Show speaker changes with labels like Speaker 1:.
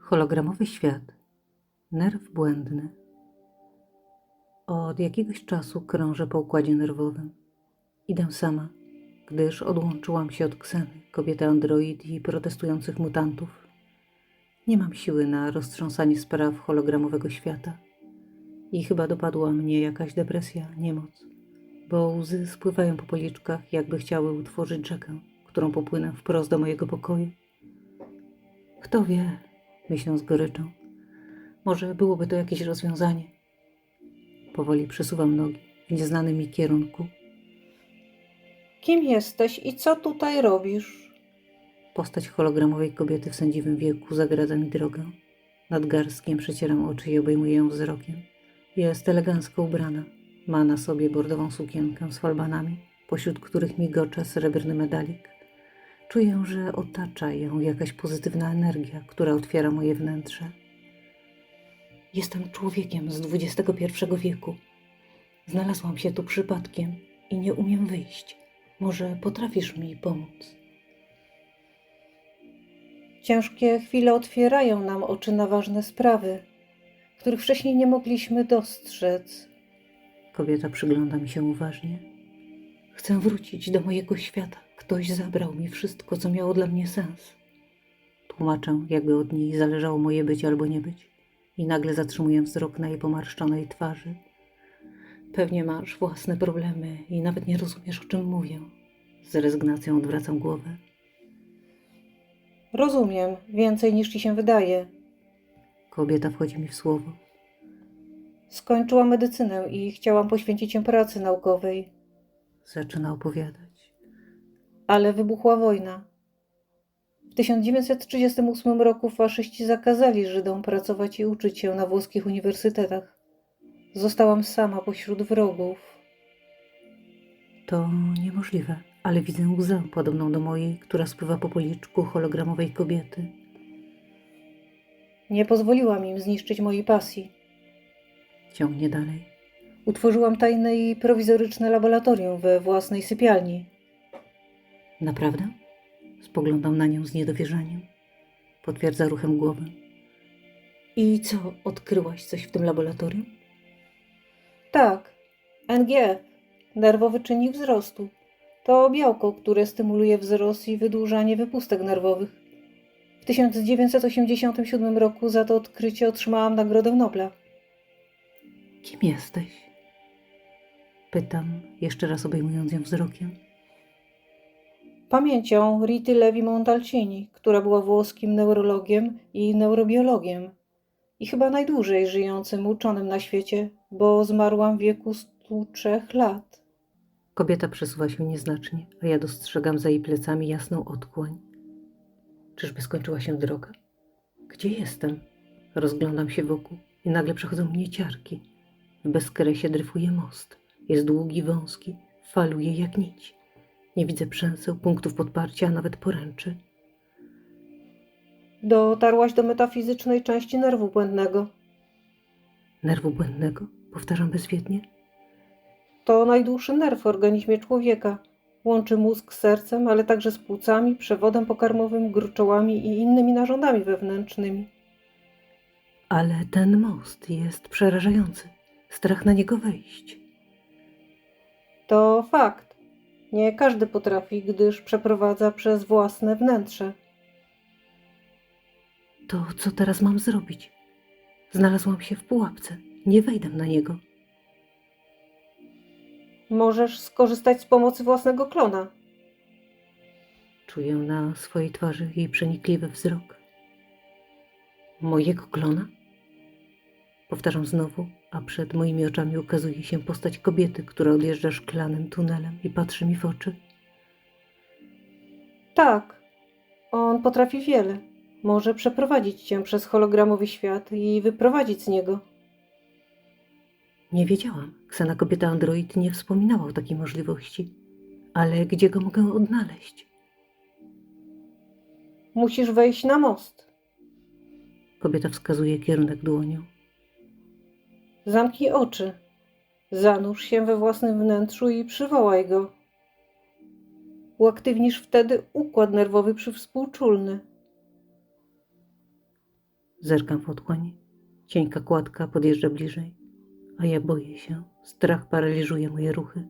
Speaker 1: Hologramowy świat. Nerw błędny. Od jakiegoś czasu krążę po układzie nerwowym. Idę sama, gdyż odłączyłam się od Kseny, kobiety android i protestujących mutantów. Nie mam siły na roztrząsanie spraw hologramowego świata. I chyba dopadła mnie jakaś depresja, niemoc, bo łzy spływają po policzkach, jakby chciały utworzyć rzekę, którą popłynę wprost do mojego pokoju. Kto wie, myślę z goryczą. Może byłoby to jakieś rozwiązanie. Powoli przesuwam nogi w nieznanym mi kierunku.
Speaker 2: Kim jesteś i co tutaj robisz?
Speaker 1: Postać hologramowej kobiety w sędziwym wieku zagradza mi drogę. Nad garstkiem przecieram oczy i obejmuję ją wzrokiem. Jest elegancko ubrana. Ma na sobie bordową sukienkę z falbanami, pośród których migocze srebrny medalik. Czuję, że otacza ją jakaś pozytywna energia, która otwiera moje wnętrze. Jestem człowiekiem z XXI wieku. Znalazłam się tu przypadkiem i nie umiem wyjść. Może potrafisz mi pomóc?
Speaker 2: Ciężkie chwile otwierają nam oczy na ważne sprawy, których wcześniej nie mogliśmy dostrzec.
Speaker 1: Kobieta przygląda mi się uważnie. Chcę wrócić do mojego świata. Ktoś zabrał mi wszystko, co miało dla mnie sens. Tłumaczę, jakby od niej zależało moje być albo nie być. I nagle zatrzymuję wzrok na jej pomarszczonej twarzy. Pewnie masz własne problemy i nawet nie rozumiesz, o czym mówię. Z rezygnacją odwracam głowę.
Speaker 2: Rozumiem więcej niż ci się wydaje.
Speaker 1: Kobieta wchodzi mi w słowo.
Speaker 2: Skończyłam medycynę i chciałam poświęcić się pracy naukowej,
Speaker 1: Zaczyna opowiadać.
Speaker 2: Ale wybuchła wojna. W 1938 roku faszyści zakazali Żydom pracować i uczyć się na włoskich uniwersytetach. Zostałam sama pośród wrogów.
Speaker 1: To niemożliwe, ale widzę łzę podobną do mojej, która spływa po policzku hologramowej kobiety.
Speaker 2: Nie pozwoliłam im zniszczyć mojej pasji.
Speaker 1: Ciągnie dalej.
Speaker 2: Utworzyłam tajne i prowizoryczne laboratorium we własnej sypialni.
Speaker 1: Naprawdę? Spoglądam na nią z niedowierzaniem. Potwierdza ruchem głowy. I co, odkryłaś coś w tym laboratorium?
Speaker 2: Tak, NGF, nerwowy czynnik wzrostu. To białko, które stymuluje wzrost i wydłużanie wypustek nerwowych. W 1987 roku za to odkrycie otrzymałam Nagrodę Nobla.
Speaker 1: Kim jesteś? Pytam, jeszcze raz obejmując ją wzrokiem.
Speaker 2: Pamięcią Rity Levi Montalcini, która była włoskim neurologiem i neurobiologiem. I chyba najdłużej żyjącym uczonym na świecie, bo zmarłam w wieku 103 lat.
Speaker 1: Kobieta przesuwa się nieznacznie, a ja dostrzegam za jej plecami jasną otchłań. Czyżby skończyła się droga? Gdzie jestem? Rozglądam się wokół i nagle przechodzą mnie ciarki. W bezkresie dryfuje most. Jest długi, wąski, faluje jak nić. Nie widzę przęseł, punktów podparcia, a nawet poręczy.
Speaker 2: Dotarłaś do metafizycznej części nerwu błędnego.
Speaker 1: Nerwu błędnego? Powtarzam bezwiednie.
Speaker 2: To najdłuższy nerw w organizmie człowieka. Łączy mózg z sercem, ale także z płucami, przewodem pokarmowym, gruczołami i innymi narządami wewnętrznymi.
Speaker 1: Ale ten most jest przerażający. Strach na niego wejść.
Speaker 2: To fakt. Nie każdy potrafi, gdyż przeprowadza przez własne wnętrze.
Speaker 1: To co teraz mam zrobić? Znalazłam się w pułapce. Nie wejdę na niego.
Speaker 2: Możesz skorzystać z pomocy własnego klona.
Speaker 1: Czuję na swojej twarzy jej przenikliwy wzrok. Mojego klona? Powtarzam znowu, a przed moimi oczami ukazuje się postać kobiety, która odjeżdża szklanym tunelem i patrzy mi w oczy.
Speaker 2: Tak, on potrafi wiele. Może przeprowadzić cię przez hologramowy świat i wyprowadzić z niego.
Speaker 1: Nie wiedziałam. Ksena kobieta android nie wspominała o takiej możliwości. Ale gdzie go mogę odnaleźć?
Speaker 2: Musisz wejść na most.
Speaker 1: Kobieta wskazuje kierunek dłonią.
Speaker 2: Zamknij oczy. Zanurz się we własnym wnętrzu i przywołaj go. Uaktywnisz wtedy układ nerwowy przywspółczulny.
Speaker 1: Zerkam w otchłań. Cienka kładka podjeżdża bliżej, a ja boję się. Strach paraliżuje moje ruchy.